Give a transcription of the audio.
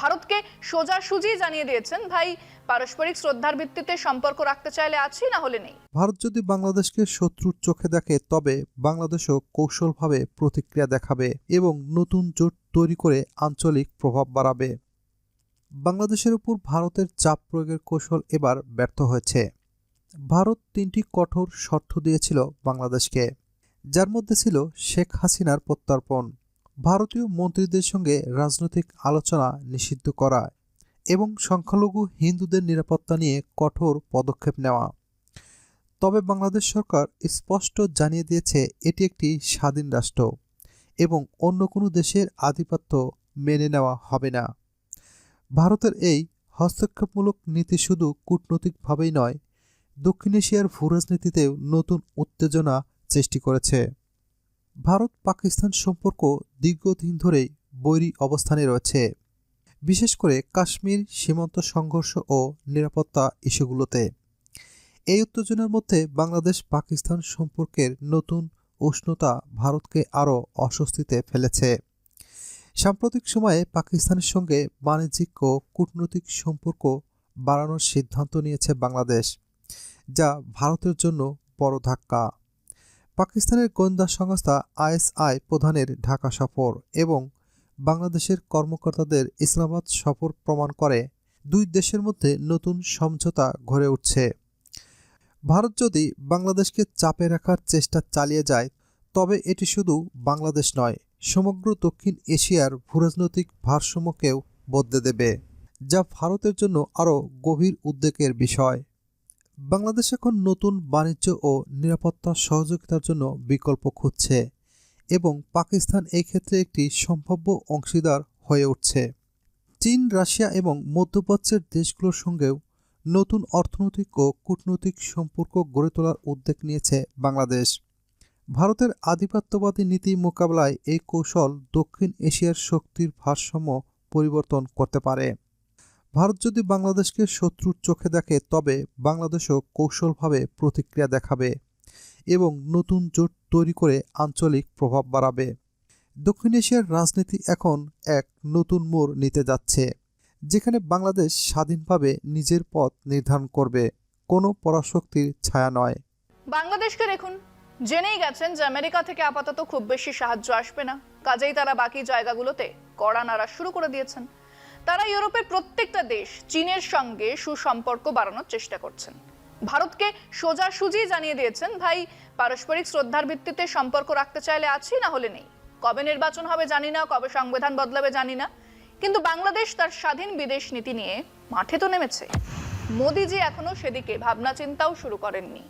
ভারতকে সোজাসুজি জানিয়ে দিয়েছেন, ভাই, পারস্পরিক শ্রদ্ধার ভিত্তিতে সম্পর্ক রাখতে চাইলে আছি, না হলে নেই। ভারত যদি বাংলাদেশকে শত্রুর চোখে দেখে, তবে বাংলাদেশও কৌশলভাবে প্রতিক্রিয়া দেখাবে এবং নতুন জোট তৈরি করে আঞ্চলিক প্রভাব বাড়াবে। বাংলাদেশের উপর ভারতের চাপ প্রয়োগের কৌশল এবার ব্যর্থ হয়েছে। ভারত তিনটি কঠোর শর্ত দিয়েছিল বাংলাদেশকে, যার মধ্যে ছিল শেখ হাসিনার প্রত্যর্পণ। ভারতীয় মন্ত্রীদের সঙ্গে রাজনৈতিক আলোচনা নিষিদ্ধ করা এবং সংখ্যালঘু হিন্দুদের নিরাপত্তা নিয়ে কঠোর পদক্ষেপ নেওয়া। তবে বাংলাদেশ সরকার স্পষ্ট জানিয়ে দিয়েছে, এটি একটি স্বাধীন রাষ্ট্র এবং অন্য কোনো দেশের আধিপত্য মেনে নেওয়া হবে না। ভারতের এই হস্তক্ষেপমূলক নীতি শুধু কূটনৈতিকভাবেই নয়, দক্ষিণ এশিয়ার ভূরাজনীতিতেও নতুন উত্তেজনা সৃষ্টি করেছে। ভারত পাকিস্তান সম্পর্ক দীর্ঘদিন ধরেই বৈরী অবস্থানে রয়েছে। বিশেষ করে কাশ্মীর সীমান্ত সংঘর্ষ ও নিরাপত্তা ইস্যুগুলোতে। এই উত্তেজনার মধ্যে বাংলাদেশ পাকিস্তান সম্পর্কের নতুন উষ্ণতা ভারতকে আরও অস্বস্তিতে ফেলেছে। সাম্প্রতিক সময়ে পাকিস্তানের সঙ্গে বাণিজ্যিক ও কূটনৈতিক সম্পর্ক বাড়ানোর সিদ্ধান্ত নিয়েছে বাংলাদেশ, যা ভারতের জন্য বড় ধাক্কা। পাকিস্তানের গোয়েন্দা সংস্থা আইএসআই প্রধানের ঢাকা সফর এবং বাংলাদেশের কর্মকর্তাদের ইসলামাবাদ সফর প্রমাণ করে। দুই দেশের মধ্যে নতুন সমঝোতা গড়ে উঠছে। ভারত যদি বাংলাদেশকে চাপে রাখার চেষ্টা চালিয়ে যায়, তবে এটি শুধু বাংলাদেশ নয়, সমগ্র দক্ষিণ এশিয়ার ভূরাজনৈতিক ভারসাম্যকেও বদলে দেবে, যা ভারতের জন্য আরও গভীর উদ্বেগের বিষয়। বাংলাদেশ এখন নতুন বাণিজ্য ও নিরাপত্তা সহযোগিতার জন্য বিকল্প খুঁজছে এবং পাকিস্তান এই ক্ষেত্রে একটি সম্ভাব্য অংশীদার হয়ে উঠছে। চীন, রাশিয়া এবং মধ্যপ্রাচ্যের দেশগুলোর সঙ্গেও নতুন অর্থনৈতিক ও কূটনৈতিক সম্পর্ক গড়ে তোলার উদ্যোগ নিয়েছে বাংলাদেশ। ভারতের আধিপত্যবাদী নীতি মোকাবেলায় এই কৌশল দক্ষিণ এশিয়ার শক্তির ভারসাম্য পরিবর্তন করতে পারে। ভারত যদি বাংলাদেশকে শত্রুর চোখে দেখে, তবে বাংলাদেশও কৌশলভাবে প্রতিক্রিয়া দেখাবে এবং নতুন জোট তৈরি করে আঞ্চলিক প্রভাব বাড়াবে। দক্ষিণ এশিয়ার রাজনীতি এখন এক নতুন মোড় নিতে যাচ্ছে, যেখানে বাংলাদেশ স্বাধীনভাবে নিজের পথ নির্ধারণ করবে। কোনো পরাশক্তির ছায়া নয়। বাংলাদেশকে দেখুন, জেনেই গেছেন যে আমেরিকা থেকে আপাতত খুব বেশি সাহায্য আসবে না। কাজেই তারা বাকি জায়গাগুলোতে কড়া নাড়া শুরু করে দিয়েছেন। তারা ইউরোপের প্রত্যেকটা দেশ চীনের সঙ্গে সুসম্পর্ক বাড়ানোর চেষ্টা করছেন। ভারতকে সোজাসুজি জানিয়ে দিয়েছেন, ভাই, পারস্পরিক শ্রদ্ধার ভিত্তিতে সম্পর্ক রাখতে চাইলে আছি, না হলে নেই। কবে নির্বাচন হবে জানি না, কবে সংবিধান বদলাবে জানি না। কিন্তু বাংলাদেশ তার স্বাধীন বিদেশ নীতি নিয়ে মাঠে তো নেমেছে। মোদিজি এখনও সেদিকে ভাবনা চিন্তাও শুরু করেননি।